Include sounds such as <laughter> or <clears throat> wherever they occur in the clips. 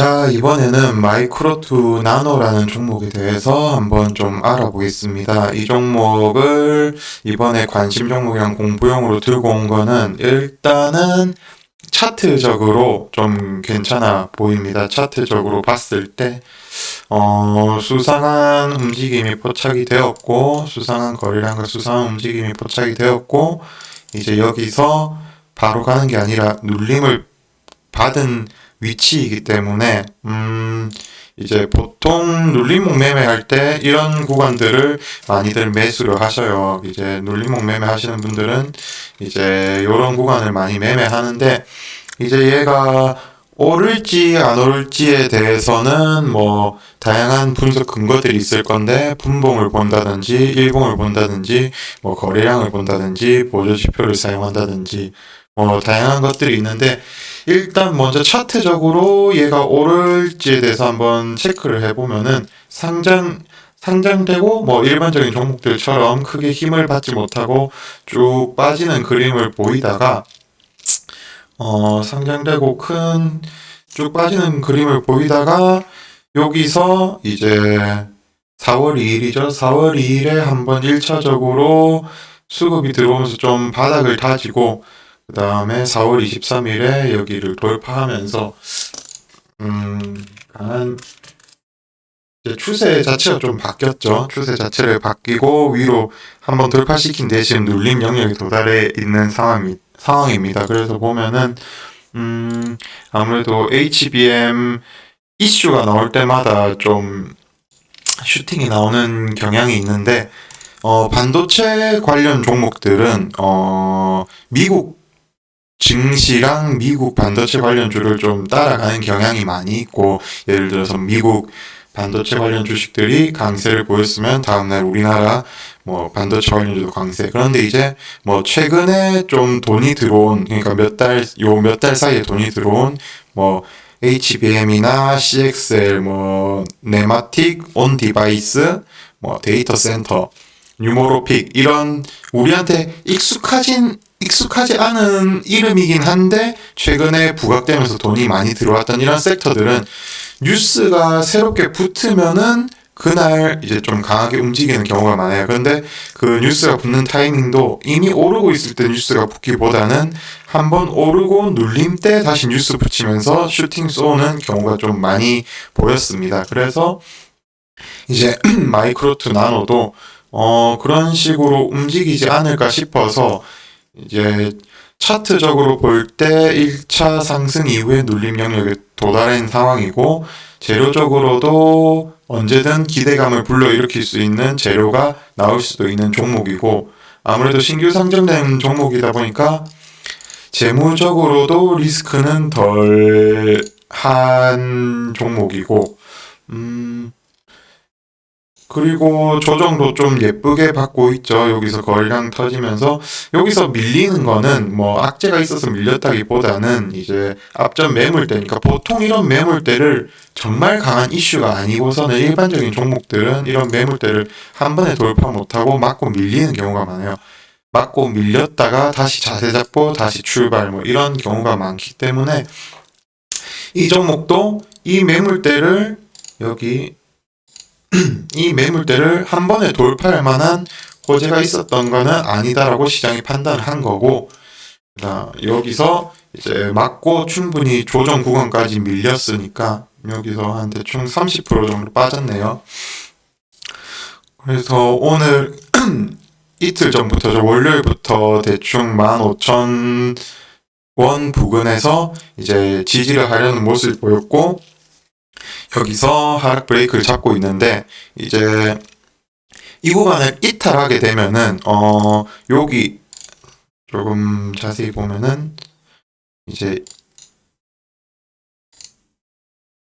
자, 이번에는 마이크로 투 나노라는 종목에 대해서 한번 좀 알아보겠습니다. 이 종목을 이번에 관심 종목이랑 공부용으로 들고 온 거는 일단은 차트적으로 좀 괜찮아 보입니다. 차트적으로 봤을 때, 어, 수상한 움직임이 포착이 되었고, 수상한 거래량과 수상한 움직임이 포착이 되었고, 이제 여기서 바로 가는 게 아니라 눌림을 받은 위치이기 때문에 음 이제 보통 눌림목 매매할 때 이런 구간들을 많이들 매수를 하셔요. 이제 눌림목 매매 하시는 분들은 이제 이런 구간을 많이 매매하는데 이제 얘가 오를지 안 오를지에 대해서는 뭐 다양한 분석 근거들이 있을 건데 분봉을 본다든지 일봉을 본다든지 뭐 거래량을 본다든지 보조 지표를 사용한다든지 뭐 다양한 것들이 있는데 일단 먼저 차트적으로 얘가 오를지에 대해서 한번 체크를 해보면은 상장 상장되고 뭐 일반적인 종목들처럼 크게 힘을 받지 못하고 쭉 빠지는 그림을 보이다가 어 상장되고 큰 쭉 빠지는 그림을 보이다가 여기서 이제 4월 2일이죠. 4월 2일에 한번 1차적으로 수급이 들어오면서 좀 바닥을 다지고 그 다음에 4월 23일에 여기를 돌파하면서 음, 이제 추세 자체가 좀 바뀌었죠. 추세 자체를 바뀌고 위로 한번 돌파시킨 대신 눌림 영역에 도달해 있는 상황이, 상황입니다. 그래서 보면은 음, 아무래도 HBM 이슈가 나올 때마다 좀 슈팅이 나오는 경향이 있는데 어, 반도체 관련 종목들은 어, 미국 증시랑 미국 반도체 관련주를 좀 따라가는 경향이 많이 있고 예를 들어서 미국 반도체 관련 주식들이 강세를 보였으면 다음날 우리나라 뭐 반도체 관련주도 강세. 그런데 이제 뭐 최근에 좀 돈이 들어온 그러니까 몇 달 요 몇 달 사이에 돈이 들어온 뭐 HBM이나 CXL 뭐 네마틱 온 디바이스 뭐 데이터 센터 뉴모로픽 이런 우리한테 익숙하진 익숙하지 않은 이름이긴 한데 최근에 부각되면서 돈이 많이 들어왔던 이런 섹터들은 뉴스가 새롭게 붙으면은 그날 이제 좀 강하게 움직이는 경우가 많아요. 그런데 그 뉴스가 붙는 타이밍도 이미 오르고 있을 때 뉴스가 붙기보다는 한번 오르고 눌림 때 다시 뉴스 붙이면서 슈팅 쏘는 경우가 좀 많이 보였습니다. 그래서 이제 <clears throat> 마이크로트 나노도 어 그런 식으로 움직이지 않을까 싶어서 이제 차트적으로 볼 때 1차 상승 이후에 눌림 영역에 도달한 상황이고 재료적으로도 언제든 기대감을 불러일으킬 수 있는 재료가 나올 수도 있는 종목이고 아무래도 신규 상장된 종목이다 보니까 재무적으로도 리스크는 덜 한 종목이고 음 그리고 조정도 좀 예쁘게 받고 있죠. 여기서 거래량 터지면서 여기서 밀리는 거는 뭐 악재가 있어서 밀렸다기보다는 이제 앞전 매물대니까 보통 이런 매물대를 정말 강한 이슈가 아니고서는 일반적인 종목들은 이런 매물대를 한 번에 돌파 못하고 맞고 밀리는 경우가 많아요. 맞고 밀렸다가 다시 자세 잡고 다시 출발 뭐 이런 경우가 많기 때문에 이 종목도 이 매물대를 여기 <clears throat> 이 매물대를 한 번에 돌파할 만한 호재가 있었던 거는 아니다라고 시장이 판단한 거고 여기서 이제 맞고 충분히 조정 구간까지 밀렸으니까 여기서 한 대충 30% 정도 빠졌네요. 그래서 오늘 <clears throat> 이틀 전부터 월요일부터 대충 15,000원 부근에서 이제 지지를 하려는 모습을 보였고 여기서 하락 브레이크를 잡고 있는데 이제 이 구간을 이탈하게 되면은 어 여기 조금 자세히 보면은 이제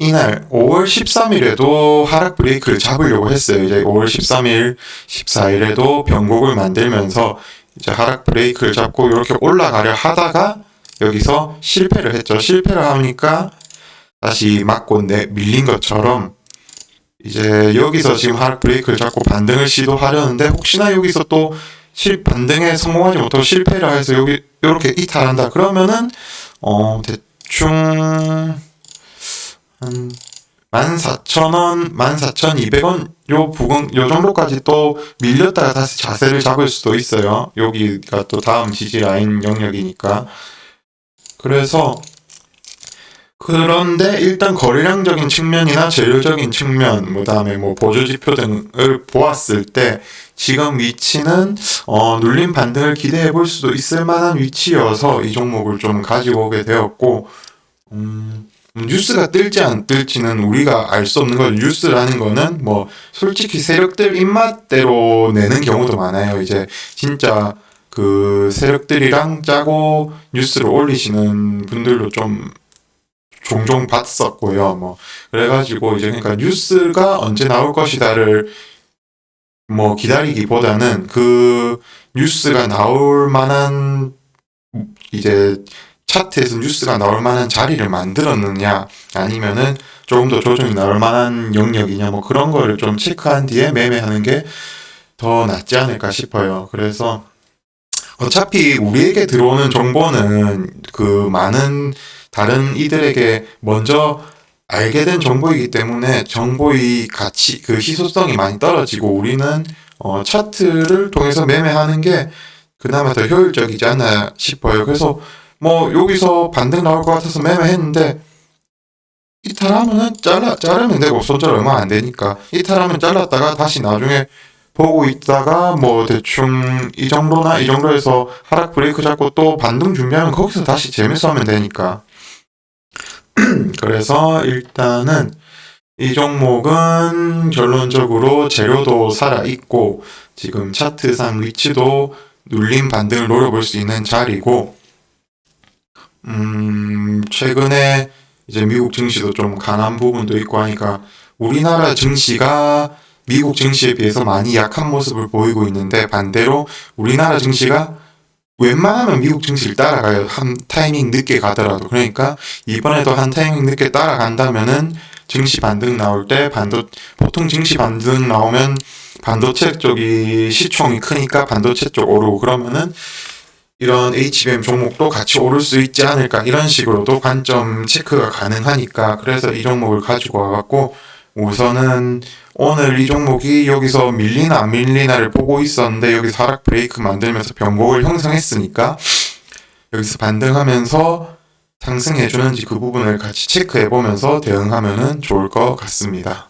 이날 5월 13일에도 하락 브레이크를 잡으려고 했어요. 이제 5월 13일, 14일에도 변곡을 만들면서 이제 하락 브레이크를 잡고 이렇게 올라가려 하다가 여기서 실패를 했죠. 실패를 하니까 다시 맞고 내 밀린 것처럼 이제 여기서 지금 하락 브레이크를 잡고 반등을 시도하려는데 혹시나 여기서 또 실 반등에 성공하지 못하고 실패를 해서 여기 이렇게 이탈한다 그러면은 어 대충 한 14,000원, 14,200원 요 부근 요 정도까지 또 밀렸다가 다시 자세를 잡을 수도 있어요. 여기가 또 다음 지지 라인 영역이니까. 그래서 그런데 일단 거래량적인 측면이나 재료적인 측면, 뭐 다음에 뭐 보조 지표 등을 보았을 때 지금 위치는 어, 눌림 반등을 기대해 볼 수도 있을 만한 위치여서 이 종목을 좀 가지고 오게 되었고, 음, 뉴스가 뜰지 안 뜰지는 우리가 알 수 없는 거죠. 뉴스라는 거는 뭐 솔직히 세력들 입맛대로 내는 경우도 많아요. 이제 진짜 그 세력들이랑 짜고 뉴스를 올리시는 분들도 좀 종종 봤었고요. 뭐 그래가지고 이제 그러니까 뉴스가 언제 나올 것이다를 뭐 기다리기보다는 그 뉴스가 나올 만한 이제 차트에서 뉴스가 나올 만한 자리를 만들었느냐 아니면은 조금 더 조정이 나올 만한 영역이냐 뭐 그런 거를 좀 체크한 뒤에 매매하는 게 더 낫지 않을까 싶어요. 그래서 어차피 우리에게 들어오는 정보는 그 많은 다른 이들에게 먼저 알게 된 정보이기 때문에 정보의 가치, 그 희소성이 많이 떨어지고 우리는 어, 차트를 통해서 매매하는 게 그나마 더 효율적이지 않나 싶어요. 그래서 뭐 여기서 반등 나올 것 같아서 매매했는데 이탈하면은 잘라 자르면 되고 손절 얼마 안 되니까 이탈하면 잘랐다가 다시 나중에 보고 있다가 뭐 대충 이 정도나 이 정도에서 하락 브레이크 잡고 또 반등 준비하면 거기서 다시 재매수 하면 되니까 <clears throat> 그래서 일단은 이 종목은 결론적으로 재료도 살아 있고 지금 차트상 위치도 눌림 반등을 노려볼 수 있는 자리고 음 최근에 이제 미국 증시도 좀 강한 부분도 있고 하니까 우리나라 증시가 미국 증시에 비해서 많이 약한 모습을 보이고 있는데 반대로 우리나라 증시가 웬만하면 미국 증시를 따라가요. 한 타이밍 늦게 가더라도. 그러니까 이번에도 한 타이밍 늦게 따라간다면은 증시 반등 나올 때 반도 보통 증시 반등 나오면 반도체 쪽이 시총이 크니까 반도체 쪽 오르고 그러면은 이런 HBM 종목도 같이 오를 수 있지 않을까 이런 식으로도 관점 체크가 가능하니까 그래서 이 종목을 가지고 와갖고 우선은 오늘 이 종목이 여기서 밀리나 안 밀리나를 보고 있었는데 여기서 하락 브레이크 만들면서 변곡을 형성했으니까 여기서 반등하면서 상승해 주는지 그 부분을 같이 체크해 보면서 대응하면은 좋을 것 같습니다.